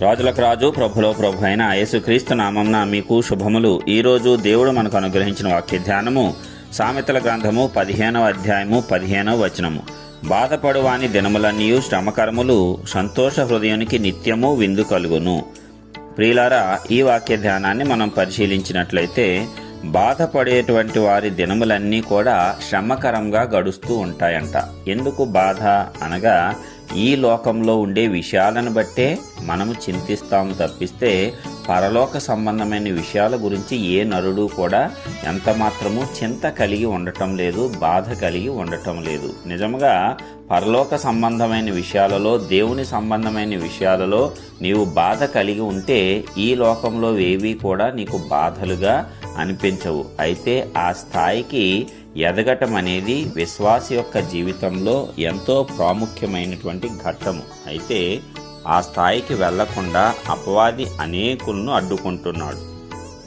రాజులకు రాజు ప్రభులో ప్రభు అయిన యేసుక్రీస్తు నామంన మీకు శుభములు. ఈరోజు దేవుడు మనకు అనుగ్రహించిన వాక్య ధ్యానము సామెతల గ్రంథము పదిహేనవ అధ్యాయము పదిహేనవ వచనము. బాధపడువాని దినములన్నీయు శ్రమకరములు సంతోష హృదయానికి నిత్యము విందు కలుగును. ప్రియులారా ఈ వాక్య ధ్యానాన్ని మనం పరిశీలించినట్లయితే బాధపడేటువంటి వారి దినములన్నీ కూడా శ్రమకరంగా గడుస్తూ ఉంటాయంట. ఎందుకు బాధ అనగా ఈ లోకంలో ఉండే విషయాలను బట్టే మనము చింతిస్తాము తప్పిస్తే పరలోక సంబంధమైన విషయాల గురించి ఏ నరుడు కూడా ఎంత మాత్రము చింత కలిగి ఉండటం లేదు బాధ కలిగి ఉండటం లేదు. నిజంగా పరలోక సంబంధమైన విషయాలలో దేవుని సంబంధమైన విషయాలలో నీవు బాధ కలిగి ఉంటే ఈ లోకంలో ఏవి కూడా నీకు బాధలుగా అనిపించవు. అయితే ఆ స్థాయికి ఎదగటం అనేది విశ్వాస యొక్క జీవితంలో ఎంతో ప్రాముఖ్యమైనటువంటి ఘట్టము. అయితే ఆ స్థాయికి వెళ్ళకుండా అపవాది అనేకులను అడ్డుకుంటున్నాడు.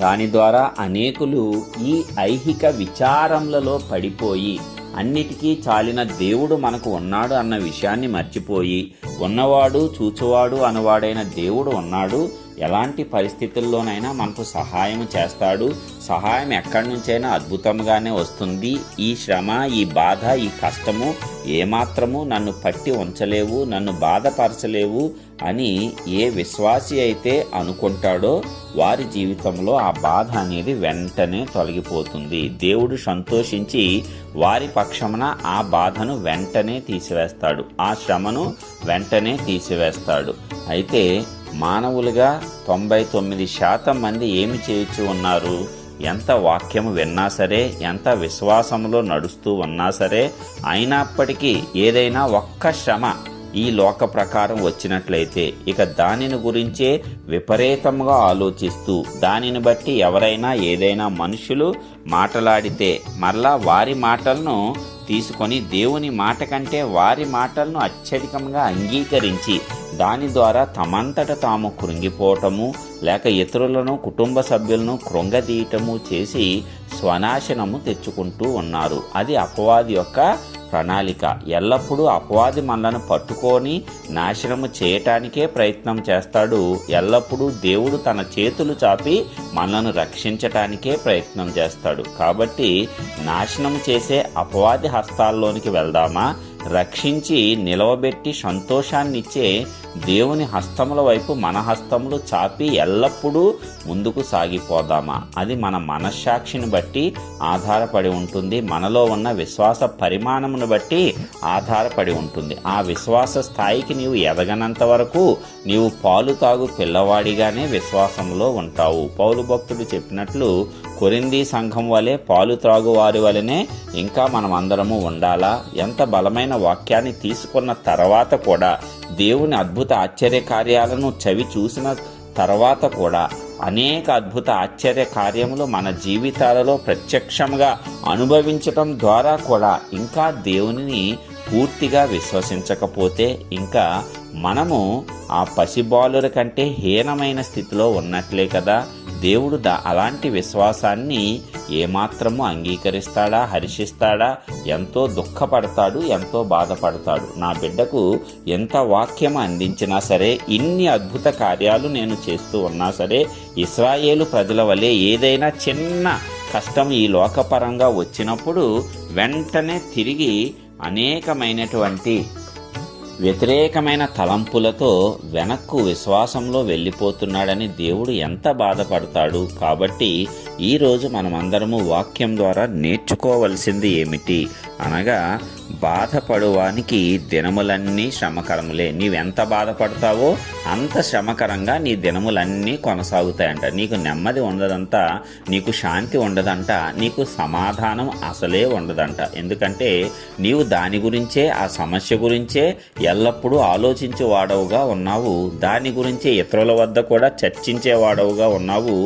దాని ద్వారా అనేకులు ఈ ఐహిక విచారములలో పడిపోయి అన్నిటికీ చాలిన దేవుడు మనకు ఉన్నాడు అన్న విషయాన్ని మర్చిపోయి ఉన్నవాడు చూచువాడు అనువాడైన దేవుడు ఉన్నాడు ఎలాంటి పరిస్థితుల్లోనైనా మనకు సహాయం చేస్తాడు. సహాయం ఎక్కడి నుంచైనా అద్భుతంగానే వస్తుంది. ఈ శ్రమ ఈ బాధ ఈ కష్టము ఏమాత్రము నన్ను పట్టి ఉంచలేవు నన్ను బాధపరచలేవు అని ఏ విశ్వాసి అయితే అనుకుంటాడో వారి జీవితంలో ఆ బాధ అనేది వెంటనే తొలగిపోతుంది. దేవుడు సంతోషించి వారి పక్షమున ఆ బాధను వెంటనే తీసివేస్తాడు. ఆ శ్రమను వెంటనే తీసివేస్తాడు. అయితే మానవులుగా తొంభై తొమ్మిది శాతం మంది ఏమి చేయొచ్చు ఉన్నారు? ఎంత వాక్యము విన్నా సరే ఎంత విశ్వాసంలో నడుస్తూ ఉన్నా సరే అయినప్పటికీ ఏదైనా ఒక్క శ్రమ ఈ లోక ప్రకారం వచ్చినట్లయితే ఇక దానిని గురించే విపరీతంగా ఆలోచిస్తూ దానిని బట్టి ఎవరైనా ఏదైనా మనుషులు మాట్లాడితే మరలా వారి మాటలను తీసుకొని దేవుని మాట కంటే వారి మాటలను అత్యధికంగా అంగీకరించి దాని ద్వారా తమంతట తాము కృంగిపోవటము లేక ఇతరులను కుటుంబ సభ్యులను కృంగదీయటము చేసి స్వనాశనము తెచ్చుకుంటూ ఉన్నారు. అది అపవాది యొక్క ప్రణాళిక. ఎల్లప్పుడూ అపవాది మనలను పట్టుకొని నాశనము చేయటానికే ప్రయత్నం చేస్తాడు. ఎల్లప్పుడూ దేవుడు తన చేతులు చాపి మనలను రక్షించటానికే ప్రయత్నం చేస్తాడు. కాబట్టి నాశనం చేసే అపవాది హస్తాల్లోనికి వెళ్దామా? రక్షించి నిలవబెట్టి సంతోషాన్నిచ్చే దేవుని హస్తముల వైపు మన హస్తములు చాపి ఎల్లప్పుడూ ముందుకు సాగిపోదామా? అది మన మనస్సాక్షిని బట్టి ఆధారపడి ఉంటుంది. మనలో ఉన్న విశ్వాస పరిమాణమును బట్టి ఆధారపడి ఉంటుంది. ఆ విశ్వాస స్థాయికి నీవు ఎదగనంత వరకు నీవు పాలు తాగు పిల్లవాడిగానే విశ్వాసంలో ఉంటావు. పౌలు భక్తుడు చెప్పినట్లు కొరింది సంఘం వలె పాలు త్రాగు వారి వలనే ఇంకా మనం అందరము ఉండాలా? ఎంత బలమైన వాక్యాన్ని తీసుకున్న తర్వాత కూడా దేవుని అద్భుత ఆశ్చర్య కార్యాలను చవి చూసిన తర్వాత కూడా అనేక అద్భుత ఆశ్చర్య కార్యములు మన జీవితాలలో ప్రత్యక్షంగా అనుభవించటం ద్వారా కూడా ఇంకా దేవునిని పూర్తిగా విశ్వసించకపోతే ఇంకా మనము ఆ పసిబాలుల కంటే హీనమైన స్థితిలో ఉన్నట్లే కదా. దేవుడు దా అలాంటి విశ్వాసాన్ని ఏమాత్రము అంగీకరిస్తాడా హర్షిస్తాడా ఎంతో దుఃఖపడతాడు ఎంతో బాధపడతాడు? నా బిడ్డకు ఎంత వాక్యం అందించినా సరే ఇన్ని అద్భుత కార్యాలు నేను చేస్తూ ఉన్నా సరే ఇస్రాయేలు ప్రజల వలె ఏదైనా చిన్న కష్టం ఈ లోకపరంగా వచ్చినప్పుడు వెంటనే తిరిగి అనేకమైనటువంటి వ్యతిరేకమైన తలంపులతో వెనక్కు విశ్వాసంలో వెళ్ళిపోతున్నాడని దేవుడు ఎంత బాధపడతాడు కాబట్టి ఈరోజు మనమందరము వాక్యం ద్వారా నేర్చుకోవలసింది ఏమిటి? అనగా బాధపడువానికి దినములన్నీ శ్రమకరములే. నీవెంత బాధపడతావో అంత శ్రమకరంగా నీ దినములన్నీ కొనసాగుతాయంట. నీకు నెమ్మది ఉండదంట నీకు శాంతి ఉండదంట నీకు సమాధానం అసలే ఉండదంట. ఎందుకంటే నీవు దాని గురించే ఆ సమస్య గురించే ఎల్లప్పుడూ ఆలోచించే వాడవుగా ఉన్నావు. దాని గురించే ఇతరుల వద్ద కూడా చర్చించే వాడవుగా ఉన్నావు.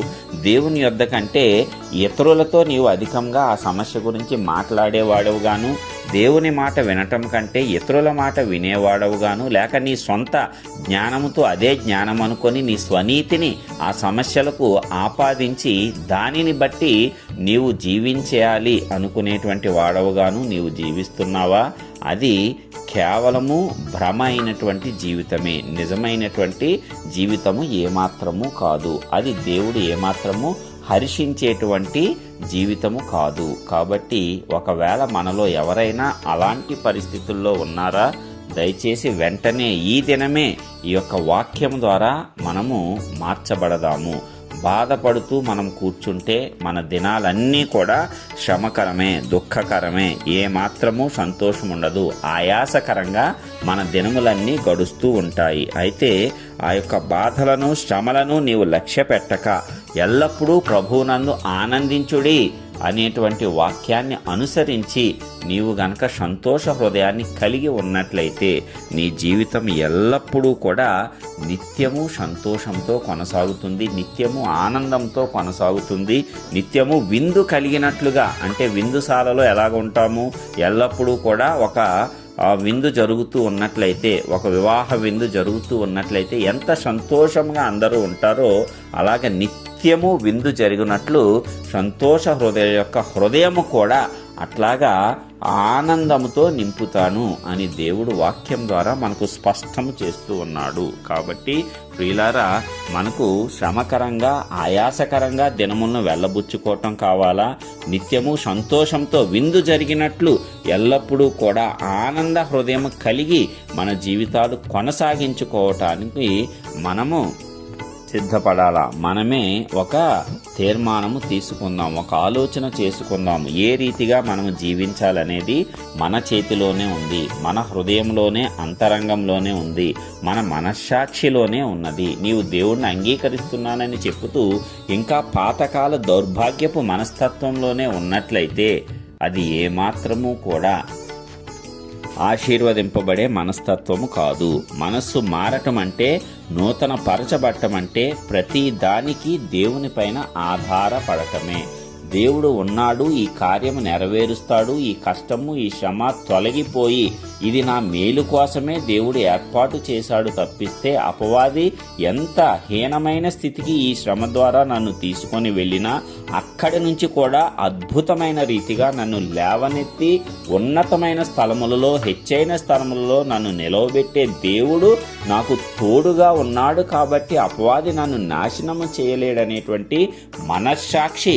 దేవుని యొద్ద కంటే ఇతరులతో నీవు అధికంగా ఆ సమస్య గురించి మాట్లాడేవాడవుగాను దేవుని మాట వినటం కంటే ఇతరుల మాట వినేవాడవుగాను. లేక నీ సొంత జ్ఞానముతో అదే జ్ఞానం అనుకొని నీ స్వనీతిని ఆ సమస్యలకు ఆపాదించి దానిని బట్టి నీవు జీవించేయాలి అనుకునేటువంటి వాడవుగాను నీవు జీవిస్తున్నావా? అది కేవలము భ్రమ అయినటువంటి జీవితమే. నిజమైనటువంటి జీవితము ఏమాత్రము కాదు. అది దేవుడు ఏమాత్రము హర్షించేటువంటి జీవితము కాదు. కాబట్టి ఒకవేళ మనలో ఎవరైనా అలాంటి పరిస్థితుల్లో ఉన్నారా దయచేసి వెంటనే ఈ దినమే ఈ యొక్క వాక్యం ద్వారా మనము మార్చబడదాము. బాధపడుతూ మనం కూర్చుంటే మన దినాలన్నీ కూడా శ్రమకరమే దుఃఖకరమే. ఏమాత్రము సంతోషం ఉండదు ఆయాసకరంగా మన దినములన్నీ గడుస్తూ ఉంటాయి. అయితే ఆ యొక్క బాధలను శ్రమలను నీవు లక్ష్య పెట్టక ఎల్లప్పుడూ ప్రభువునందు ఆనందించుడి అనేటువంటి వాక్యాన్ని అనుసరించి నీవు గనక సంతోష హృదయాన్ని కలిగి ఉన్నట్లయితే నీ జీవితం ఎల్లప్పుడూ కూడా నిత్యము సంతోషంతో కొనసాగుతుంది నిత్యము ఆనందంతో కొనసాగుతుంది నిత్యము విందు కలిగినట్లుగా అంటే విందుశాలలో ఎలాగ ఉంటాము? ఎల్లప్పుడూ కూడా ఒక ఆ విందు జరుగుతూ ఉన్నట్లయితే ఒక వివాహ విందు జరుగుతూ ఉన్నట్లయితే ఎంత సంతోషంగా అందరూ ఉంటారో అలాగే నిత్యము విందు జరిగినట్లు సంతోష హృదయ యొక్క హృదయము కూడా అట్లాగా ఆనందముతో నింపుతాను అని దేవుడు వాక్యం ద్వారా మనకు స్పష్టం చేస్తూ ఉన్నాడు. కాబట్టి ప్రియులారా మనకు శ్రమకరంగా ఆయాసకరంగా దినములను వెళ్ళబుచ్చుకోవటం కావాలా? నిత్యము సంతోషంతో విందు జరిగినట్లు ఎల్లప్పుడూ కూడా ఆనంద హృదయం కలిగి మన జీవితాలు కొనసాగించుకోవటానికి మనము సిద్ధపడాలా? మనమే ఒక తీర్మానము తీసుకుందాం ఒక ఆలోచన చేసుకుందాం. ఏ రీతిగా మనము జీవించాలనేది మన చేతిలోనే ఉంది మన హృదయంలోనే అంతరంగంలోనే ఉంది మన మనస్సాక్షిలోనే ఉన్నది. నీవు దేవుణ్ణి అంగీకరిస్తున్నానని చెప్పుతూ ఇంకా పాతకాల దౌర్భాగ్యపు మనస్తత్వంలోనే ఉన్నట్లయితే అది ఏమాత్రము కూడా ఆశీర్వదింపబడే మనస్తత్వము కాదు. మనస్సు మారటం అంటే నూతన పరచబట్టం అంటే ప్రతి దానికి దేవునిపైన ఆధారపడటమే. దేవుడు ఉన్నాడు ఈ కార్యము నెరవేరుస్తాడు ఈ కష్టము ఈ శ్రమ తొలగిపోయి ఇది నా మేలు కోసమే దేవుడు ఏర్పాటు చేశాడు తప్పిస్తే అపవాది ఎంత హీనమైన స్థితికి ఈ శ్రమ ద్వారా నన్ను తీసుకొని వెళ్ళినా అక్కడి నుంచి కూడా అద్భుతమైన రీతిగా నన్ను లేవనెత్తి ఉన్నతమైన స్థలములలో హెచ్చైన స్థలములలో నన్ను నిలవబెట్టే దేవుడు నాకు తోడుగా ఉన్నాడు కాబట్టి అపవాది నన్ను నాశనము చేయలేడనేటువంటి మనశ్శాక్షి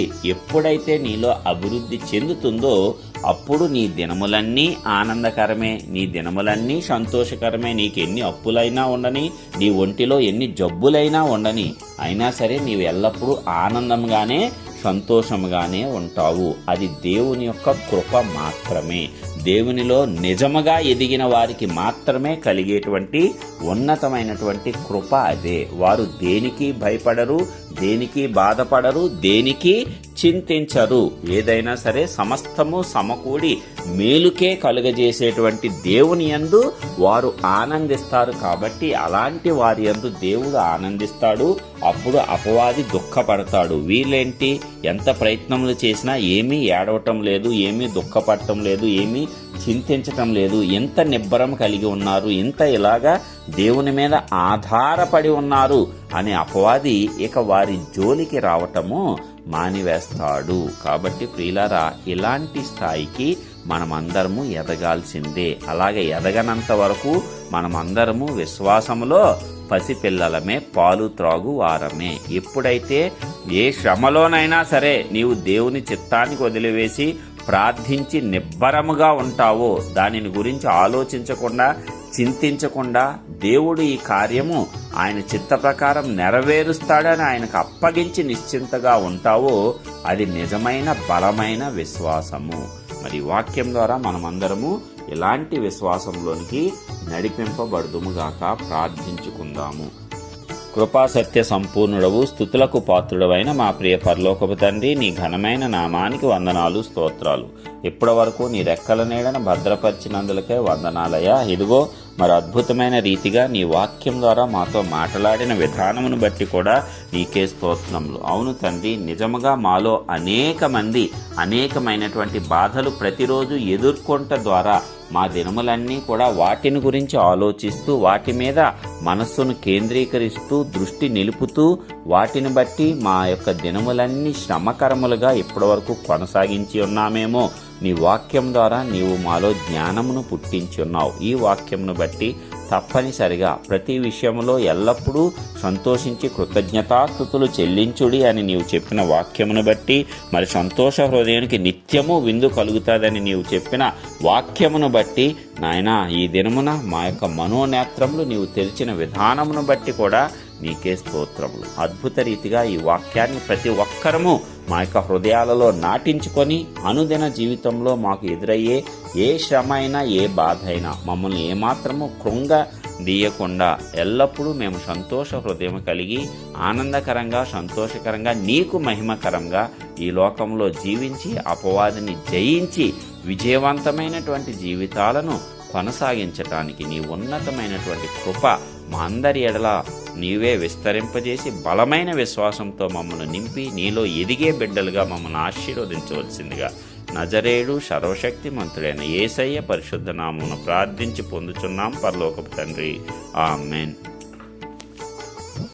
ఎప్పుడైతే నీలో అభివృద్ధి చెందుతుందో అప్పుడు నీ దినములన్నీ ఆనందకరమే నీ దినములన్నీ సంతోషకరమే నీకు ఎన్ని అప్పులైనా ఉండని నీ ఒంటిలో ఎన్ని జబ్బులైనా ఉండని అయినా సరే నీవు ఎల్లప్పుడూ ఆనందంగానే సంతోషముగానే ఉంటావు. అది దేవుని యొక్క కృప మాత్రమే. దేవునిలో నిజముగా ఎదిగిన వారికి మాత్రమే కలిగేటువంటి ఉన్నతమైనటువంటి కృప అదే. వారు దేనికి భయపడరు దేనికి బాధపడరు దేనికి చింతించరు ఏదైనా సరే సమస్తము సమకూడి మేలుకే కలుగజేసేటువంటి దేవుని యందు వారు ఆనందిస్తారు కాబట్టి అలాంటి వారి యందు దేవుడు ఆనందిస్తాడు. అప్పుడు అపవాది దుఃఖపడతాడు. వీళ్ళేంటి? ఎంత ప్రయత్నములు చేసినా ఏమీ ఏడవటం లేదు ఏమీ దుఃఖపడటం లేదు ఏమీ చింతించటం లేదు. ఎంత నిబ్బరం కలిగి ఉన్నారు ఇంత ఇలాగా దేవుని మీద ఆధారపడి ఉన్నారు అనే అపవాది ఇక వారి జోలికి రావటము మానివేస్తాడు. కాబట్టి ప్రియులారా ఇలాంటి స్థాయికి మనమందరము ఎదగాల్సిందే. అలాగే ఎదగనంత వరకు మనమందరము విశ్వాసములో పసిపిల్లలమే పాలు త్రాగు వారమే. ఎప్పుడైతే ఏ శ్రమలోనైనా సరే నీవు దేవుని చిత్తానికి వదిలివేసి ప్రార్థించి నిబ్బరముగా ఉంటావో దానిని గురించి ఆలోచించకుండా చింతించకుండా దేవుడు ఈ కార్యము ఆయన చిత్త ప్రకారం నెరవేరుస్తాడని ఆయనకు అప్పగించి నిశ్చింతగా ఉంటావో అది నిజమైన బలమైన విశ్వాసము. మరి వాక్యం ద్వారా మనమందరము ఇలాంటి విశ్వాసంలోనికి నడిపింపబడుదుముగాక ప్రార్థించుకుందాము. కృపా సత్య సంపూర్ణుడవు స్థుతులకు పాత్రుడవైన మా ప్రియ పరలోకపు తండ్రి నీ ఘనమైన నామానికి వందనాలు స్తోత్రాలు. ఇప్పటి వరకు నీ రెక్కల నీడన భద్రపరిచినందులకే వందనాలయ్యా. ఇదిగో మరి అద్భుతమైన రీతిగా నీ వాక్యం ద్వారా మాతో మాట్లాడిన విధానమును బట్టి కూడా నీకే స్తోత్రములు. అవును తండ్రి నిజముగా మాలో అనేక మంది అనేకమైనటువంటి బాధలు ప్రతిరోజు ఎదుర్కొంట ద్వారా మా దినములన్నీ కూడా వాటిని గురించి ఆలోచిస్తూ వాటి మీద మనస్సును కేంద్రీకరిస్తూ దృష్టి నిలుపుతూ వాటిని బట్టి మా యొక్క దినములన్నీ శ్రమకరములుగా ఇప్పటివరకు కొనసాగించి ఉన్నామేమో. నీ వాక్యం ద్వారా నీవు మాలో జ్ఞానమును పుట్టించున్నావు. ఈ వాక్యమును బట్టి తప్పనిసరిగా ప్రతి విషయంలో ఎల్లప్పుడూ సంతోషించి కృతజ్ఞతాస్థుతులు చెల్లించుడి అని నీవు చెప్పిన వాక్యమును బట్టి మరి సంతోష హృదయానికి నిత్యము విందు కలుగుతుందని నీవు చెప్పిన వాక్యమును బట్టి నాయన ఈ దినమున మా యొక్క మనోనేత్రములు నీవు తెరిచిన విధానమును బట్టి కూడా నీకే స్తోత్రములు. అద్భుత రీతిగా ఈ వాక్యాన్ని ప్రతి ఒక్కరము మా యొక్క హృదయాలలో నాటించుకొని అనుదిన జీవితంలో మాకు ఎదురయ్యే ఏ శ్రమ అయినా ఏ బాధ అయినా మమ్మల్ని ఏమాత్రము కృంగ దీయకుండా ఎల్లప్పుడూ మేము సంతోష హృదయం కలిగి ఆనందకరంగా సంతోషకరంగా నీకు మహిమకరంగా ఈ లోకంలో జీవించి అపవాదిని జయించి విజయవంతమైనటువంటి జీవితాలను కొనసాగించటానికి నీ ఉన్నతమైనటువంటి కృప మా అందరి ఎడల నీవే విస్తరింపజేసి బలమైన విశ్వాసంతో మమ్మల్ని నింపి నీలో ఎదిగే బిడ్డలుగా మమ్మల్ని ఆశీర్వదించవలసిందిగా నజరేడు సర్వశక్తి మంత్రుడైన ఏసయ్య పరిశుద్ధ నామమును ప్రార్థించి పొందుచున్నాం. పరలోకపు తండ్రి. ఆ మెయిన్